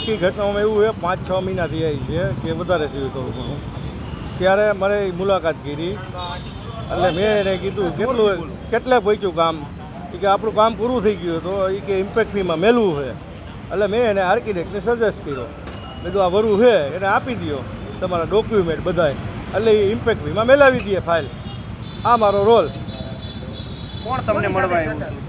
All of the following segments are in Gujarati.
આખી ઘટનામાં એવું છે પાંચ છ મહિનાથી થયા છે કે વધારે થયું થોડું ઘણું ત્યારે મારે મુલાકાત કરી. એટલે મેં એને કીધું કેટલું કેટલે પહોંચ્યું કામ? એ કે આપણું કામ પૂરું થઈ ગયું તો એ કે ઇમ્પેક્ટ ફીમાં મેળવું છે. એટલે મેં એને આર્કિટેક્ટને સજેસ્ટ કર્યો. મેં કીધું આ વરું છે એને આપી દો તમારા ડોક્યુમેન્ટ બધાય. એટલે એ ઇમ્પેક્ટ ફીમાં મેલાવી દઈએ ફાઇલ આ મારો રોલ કોણ તમને મળવા આવ્યું?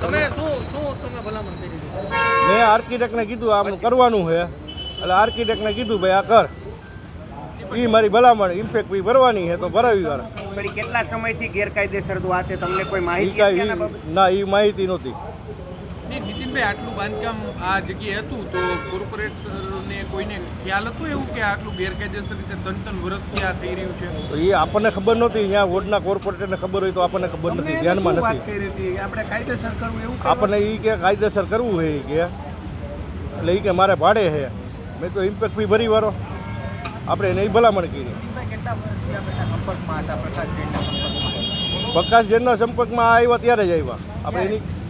તમે શું શું તમે ભલામણ કરી મેં આર્કિટેક્ટને કીધું આમ કરવાનું છે. એટલે આર્કિટેક્ટને કીધું ભાઈ આ કર. એ મારી ભલામણ ઇમ્પેક્ટ બી ભરવાની છે તો ભરાવી વાર કેટલા સમયથી ગેરકાયદેસર આ છે તમને કોઈ માહિતી? ના એ માહિતી નહોતી. નહીં નીતિનભાઈ આટલું બાંધકામ આ જગ્યાએ હતું તો કોર્પોરેટરને કોઈને ખ્યાલ હતો એવું કે આટલું ગેરકાયદેસર રીતે ત્રણ ત્રણ વર્ષથી આ થઈ રહ્યું છે? તો એ આપણને ખબર નહોતી. અહીંયા વોર્ડના કોર્પોરેટરને ખબર હોય તો આપણને ખબર નથી. ધ્યાનમાં નથી. આપણે કાયદેસર કરવું એવું આપણને એ કે કાયદેસર કરવું છે એ કે. એટલે એ કે મારે ભાડે છે મેં તો ઇમ્પેક્ટ ફી ભરી વારો આપણે એને ભલામણ કરી. કેટલા વર્ષથી આપણે સંપર્કમાં હતા? પ્રકાશજીના સંપર્કમાં પ્રકાશ જૈનના સંપર્કમાં આવ્યા ત્યારે જ આવ્યા. આપણે એની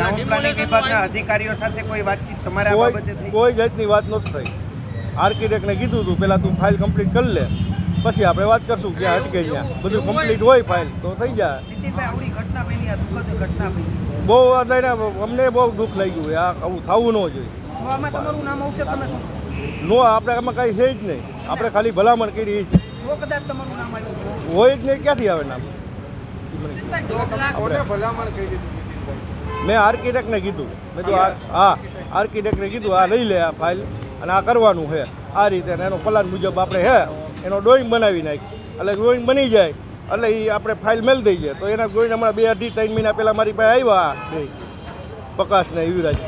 ટાઉન પ્લાનિંગ વિભાગના અધિકારીઓ સાથે કોઈ વાતચીત તમારા કોઈ બાબતે કોઈ જાતની વાત નથી થઈ. આર્કિટેક્ટને કીધું હતું પહેલાં તું ફાઇલ કમ્પ્લીટ કરી લે પછી આપણે વાત કરશું ક્યાં અટકે ત્યાં બધું કમ્પ્લીટ હોય ફાઇલ તો થઈ જાય. નીતિનભાઈ આવડી ઘટના બની આ દુઃખદ ઘટના બની. બહુ અમને બહુ દુઃખ લાગ્યું આ આવું થવું ન જોઈએ. તો આમાં તમારું નામ આવશે તમે શું? નો આપણે આમાં કાંઈ છે જ નહીં. આપણે ખાલી ભલામણ કરી એ જ હોય જ નહીં ક્યાંથી આવે નામ? મેં આર્કિટેક્ટને કીધું. મેં તો હા, આર્કિટેક્ટને કીધું, આ લઈ લે આ ફાઇલ અને આ કરવાનું છે. આ રીતે અને એનો પ્લાન મુજબ આપણે હે એનો ડ્રોઈંગ બનાવી નાખી. એટલે ડ્રોઈંગ બની જાય, એટલે એ આપણે ફાઇલ મેલ થઈ જાય. તો એના ડ્રોઈંગ હમણાં બે અઢી, ત્રણ મહિના પહેલાં મારી પાસે આવ્યા બે. પ્રકાશને યુવરાજ.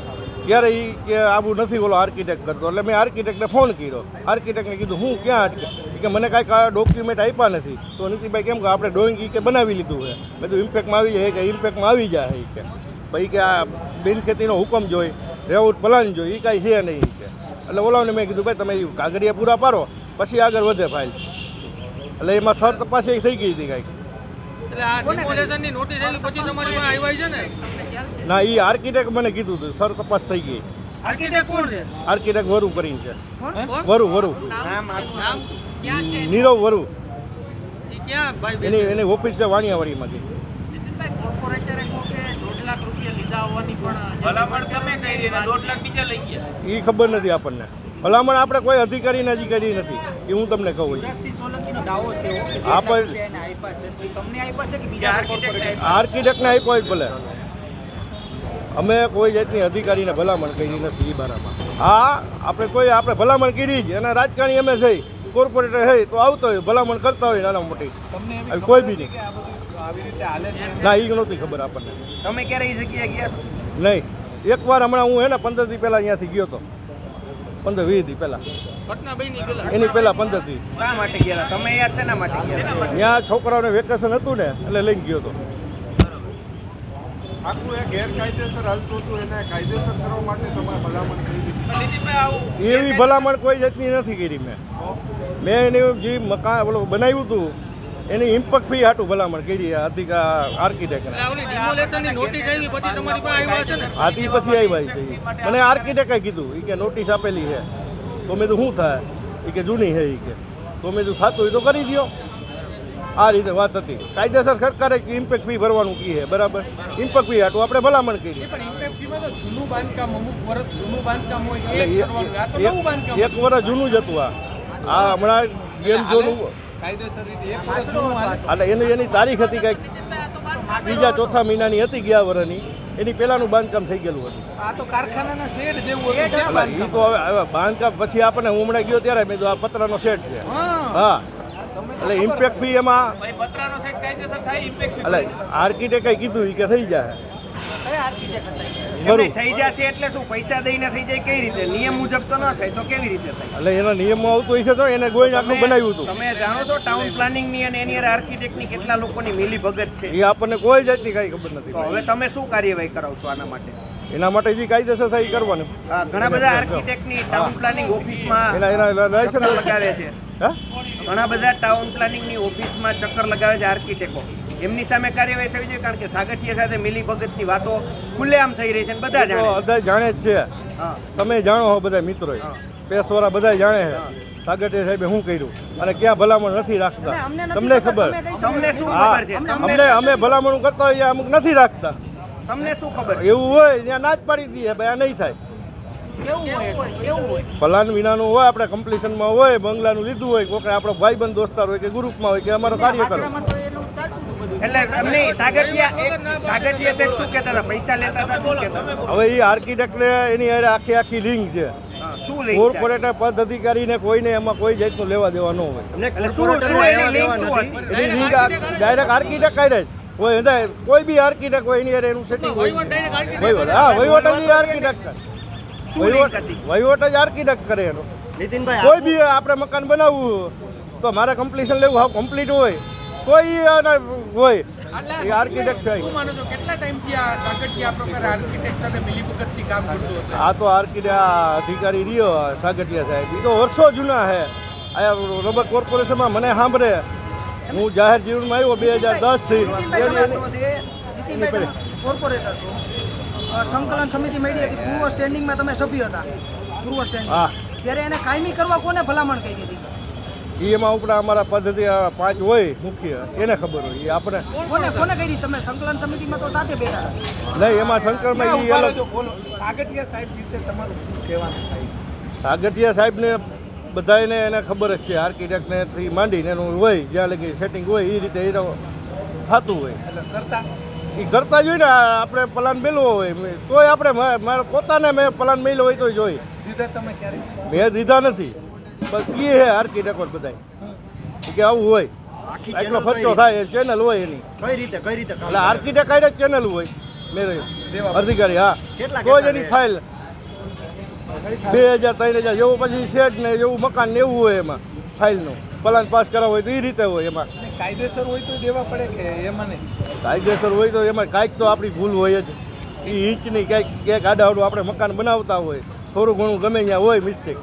ત્યારે એ કે આવું નથી, ઓલો આર્કિટેક્ટ કરતો. એટલે મેં આર્કિટેક્ટને ફોન કર્યો. આર્કિટેક્ટને કીધું, હું ક્યાં અટકે? કે, મને કાંઈક આ ડોક્યુમેન્ટ આપ્યા નથી. તો નીતિભાઈ કેમ કે આપણે ડ્રોઈંગ કે બનાવી લીધું છે. બધું ઇમ્પેક્ટમાં આવી જાય, કે ઇમ્પેક્ટમાં આવી જાય કે. ભાઈ કે આ બિનખેતીનો હુકમ જોઈ રેવટ પ્લાન જોઈ એ કાંઈ છે નહીં કે. એટલે ઓલાને મેં કીધું ભાઈ તમે કાગળિયા પૂરા પાડો પછી આગળ વધે ફાઇલ એટલે એમાં થર તપાસ એ થઈ ગઈ હતી કાંઈક. એટલે આ ડિમોલેશનની નોટિસ આવી પછી તમારી પાસે આવ્યા છે ને? ના એ આર્કિટેક્ટ મને કીધું હતું સર તપાસ થઈ ગઈ. આર્કિટેક્ટ કોણ છે? આર્કિટેક્ટ વરુ કરીને છે. વરુ વરુ. નામ? આપનું નામ ક્યાં છે? નીરવ વરુ. ઈ ક્યાં ભાઈ એની એની ઓફિસ છે વાણિયાવાડીમાંથી. એ ખબર નથી આપણને. ભલામણ આપણે કોઈ અધિકારી નથી કરી નથી. એ હું તમને કહું આર્કિટેક્ટને આપ્યો જ ભલે. અમે કોઈ જાતની અધિકારીને ભલામણ કરી નથી એ બારામાં. હા આપણે કોઈ આપણે ભલામણ કરી જ. અને રાજકારણી અમે છે. કોર્પોરેટર હોય તો આવતો હોય ભલામણ કરતા હોય નાના મોટી. કોઈ બી નહીં. કે આ બધું આવી રીતે હાલે છે ના? એ નહોતી ખબર આપણને. તમે ક્યારે એ જગ્યાએ ગયા? નહીં. એકવાર હમણાં હું હે ને પંદર દી પહેલાં અહીંયાથી ગયો હતો પંદર વીસ દી પહેલાં. એની પહેલાં પંદર ગયા? ત્યાં છોકરાઓને વેકેશન હતું ને એટલે લઈને ગયો હતો આખું એ ગેરકાયદેસર હાલતું હતું એને કાયદેસર કરવા માટે તમારે ભલામણ કરી એવી ભલામણ કોઈ જાતની નથી કરી મેં. મેં એની જે મકાન ઓલું બનાવ્યું હતું એની ઇમ્પેક્ટ ફી હાટું ભલામણ કરી અધિકા આર્કિટેક્ટ આવી પછી આવ્યા છે ને? આથી પછી આવ્યા છે મને આર્કિટેક્ટે કીધું એ કે નોટિસ આપેલી છે. તો મેં તો શું થાય? એ કે જૂની છે એ કે. તો મેં તો થતું હોય તો કરી દો આ રીતે વાત હતી. કાયદેસર સરકારે ઇમ્પેક્ટ ફી ભરવાનું કહે છે બરાબર? ઇમ્પેક્ટ ફી હાટું આપણે ભલામણ કરી. પણ ઇમ્પેક્ટ ફીમાં તો જૂનું બાંધકામ અમુક વર્ષ જૂનું બાંધકામ હોય એ એટલે જ કરવાનું. આ તો નવું બાંધકામ. એક- એક વર્ષ જૂનું જ હતું આ. આ હમણાં ગેમ ઝોન કાયદેસર રીતે એક વર્ષ જૂનું એટલે એની એની તારીખ હતી કંઈક. ત્રીજા ચોથા મહિનાની હતી ગયા વર્ષની એની પહેલાંનું બાંધકામ થઈ ગયેલું હતું. આ તો કારખાનાના શેડ જેવું હતું એ તો હવે હવે બાંધકામ પછી આપણને હું હમણાં ગયો ત્યારે મેં આ પતરાનો સેટ છે. હા. એટલે ઇમ્પેક્ટ બી એમાં એટલે આર્કિટેક્ટે કીધું કે થઈ જાય. એમને બરું થઈ જશે એટલે શું? પૈસા દઈને થઈ જાય કઈ રીતે? નિયમ મુજબ તો ન તો કેવી રીતે થાય? એટલે એના નિયમમાં આવતું હશે તો એને ગોઈને આખું બનાવ્યું હતું. તમે જાણો છો ટાઉન પ્લાનિંગની અને એની આર્કિટેક્ટની કેટલા લોકોની મિલી ભગત છે? એ આપણને કોઈ જાતની કઈ ખબર નથી. હવે તમે શું કાર્યવાહી કરાવશો આના માટે? એના માટે જે કાયદેસર થાય એ કરવાનું. ઘણા બધા આર્કિટેક્ટની ટાઉન પ્લાનિંગ ઓફિસમાં એના એના લાયસન્સ લગાવે છે. ઘણા બધા ટાઉન પ્લાનિંગની ઓફિસમાં ચક્કર લગાવે છે આર્કિટેક્ટો એમની સામે કાર્યવાહી થવી જોઈએ કારણ કે સાગઠિયા સાથે મિલી ભગતની વાતો ખુલ્લેઆમ થઈ રહી છે બધા જાણે બધા જાણે જ છે. તમે જાણો હો બધા મિત્રો પેશવાળા બધા જાણે છે. સાગઠિયા સાહેબે શું કર્યું? અને ક્યાં ભલામણ નથી રાખતા? તમને ખબર, અમને અમે ભલામણ કરતા હોઈએ અમુક નથી રાખતા. તમને શું ખબર? એવું હોય ત્યાં ના જ પાડી દઈએ ભાઈ આ નહીં થાય. ફલાન વિનાનું હોય આપણે કમ્પ્લીશનમાં હોય બંગલાનું લીધું હોય કોઈક આપણો ભાઈબંધ દોસ્તાર હોય કે ગ્રુપમાં હોય કે અમારો કાર્યકર હવે એ આર્કિટેક્ટને એની અરે આખી આખી લિંક છે. કોર્પોરેટ પદ અધિકારીને કોઈને એમાં કોઈ જાતનું લેવા દેવા ન હોય. ડાયરેક્ટ આર્કિટેક્ટ કરે જ. કોઈ કોઈ બી આર્કિટેક્ટ હોય એની અરે એનું સેટિંગ હોય. હા વહીવટ આર્કિટેક્ટ વહીવટ કરે એનો. નીતિનભાઈ કોઈ બી આપણે મકાન બનાવવું તો મારે કમ્પ્લીશન લેવું હાવ કમ્પ્લીટ હોય. તો એ હોય એ આર્કિટેક્ટ થાય. કેટલા ટાઈમથી આ સાગઠિયા આ પ્રકારે આર્કિટેક્ટ સાથે મિલીભગતથી કામ કરતો હશે? આ તો આર્કિટેક્ટ આ અધિકારી રહ્યો સાગઠિયા સાહેબ. એ તો વર્ષો જૂના છે આ રબર કોર્પોરેશનમાં મને સાંભળે. હું જાહેર જીવનમાં આવ્યો બે હજાર દસથી કોર્પોરેટર સંકલન સમિતિ મળી હતી. પૂર્વ સ્ટેન્ડિંગમાં તમે સભ્ય હતા. પૂર્વ સ્ટેન્ડિંગ હા. ત્યારે એને કાયમી કરવા કોને ભલામણ કરી હતી એ એમાં ઉપરા અમારા પદ્ધતિ પાંચ હોય મુખ્ય એને ખબર હોય. એ આપણે કોને કોને કરી તમે સંકલન સમિતિમાં તો સાથે બેઠા નહીં એમાં શંકરમાં એ અલગ સાગઠિયા સાહેબ વિશે તમારું શું કહેવાનું થાય? સાગઠિયા સાહેબને બધાને એને ખબર જ છે. આર્કિટેક્ટને થી માંડીને એનું હોય જ્યાં લગી સેટિંગ હોય એ રીતે એ થતું હોય. કરતા? એ કરતા જોઈએ ને આપણે પ્લાન મેળવો હોય તોય આપણે મારા પોતાને મેં પ્લાન મેલ્યો હોય તોય જોઈએ તમે મેં દીધા નથી. બસ એ હે આર્કિટેક્ટ બધા કે આવું હોય. એટલો ખર્ચો થાય ચેનલ હોય એની. કઈ રીતે કઈ રીતે એટલે? આર્કિટેક્ટ ચેનલ હોય. મેરે અધિકારી હા. તો જ એની ફાઇલ બે હજાર ત્રણ હજાર જેવું પછી શેડ ને એવું મકાન ને એવું હોય એમાં ફાઇલનું પ્લાન પાસ કરાવવો હોય તો એ રીતે હોય એમાં. કાયદેસર હોય તો દેવા પડે કે એમાં નહીં? કાયદેસર હોય તો એમાં કાંઈક તો આપણી ભૂલ હોય જ. એ ઇંચની ક્યાંક ક્યાંક આડાવડું આપણે મકાન બનાવતા હોય. થોડું ઘણું ગમે ત્યાં હોય મિસ્ટેક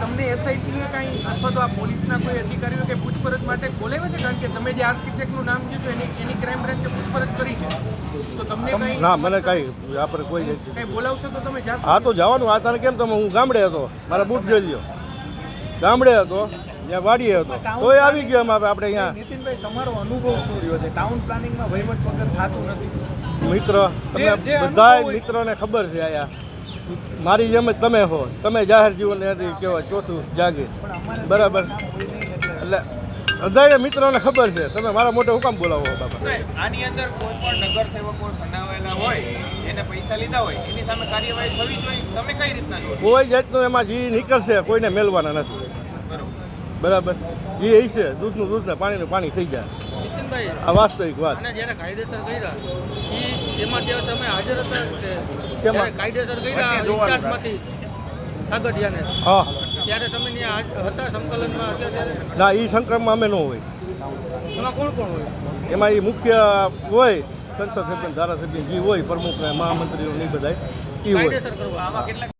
તમને એસઆઈટી કાંઈ અથવા તો આ પોલીસના કોઈ અધિકારીઓ કે પૂછપરછ માટે બોલાવ્યા છે? કારણ કે તમે જે આર્કિટેક્ટનું નામ કીધું એની એની ક્રાઇમ બ્રાન્ચે પૂછપરછ કરી છે. તો તમને કંઈ ના મને કાંઈ આપણે કોઈ કંઈ બોલાવશો તો તમે જાશો? હા તો જવાનું. આ તને કેમ તમે? હું ગામડે હતો. મારા બૂટ જોઈ લ્યો. ગામડે હતો. ત્યાં વાડીએ હતો. તોય આવી ગયો અમે આપણે અહીંયા. નીતિનભાઈ તમારો અનુભવ શું રહ્યો છે? ટાઉન પ્લાનિંગમાં વહીવટ વગર થતું નથી. મિત્ર તમે જે- જે અનુભવ બધાય હોય- મિત્રોને ખબર છે આયા. મારી જેમ જ તમે હો. તમે જાહેર જીવન કહેવાય ચોથું જાગે. બરાબર. એટલે એટલે મિત્રોને ખબર છે. તમે મારા મોટે હુકામ બોલાવો બાબા આની અંદર કોઈ પણ નગરસેવકો બનાવેલા હોય એને પૈસા લીધા હોય એની સામે કાર્યવાહી થવી જોઈએ. તમે કઈ રીતના કોઈ જાતનું એમાં જી નીકળશે કોઈને મેળવાના નથી. બરાબર. જે એ છે દૂધનું દૂધને પાણીનું પાણી થઈ જાય. આ વાસ્તવિક વાત. જ્યારે કાયદેસર કર્યા એમાં ત્યારે તમે હાજર હતા કાયદેસર કર્યા હા. ત્યારે તમે હતા સંકલનમાં ના એ સંક્રમમાં અમે ન હોય. એમાં કોણ કોણ હોય? એમાં એ મુખ્ય હોય સંસદ સભ્ય ધારાસભ્ય જે હોય પ્રમુખ મહામંત્રીઓ નહીં બધા એ હોય.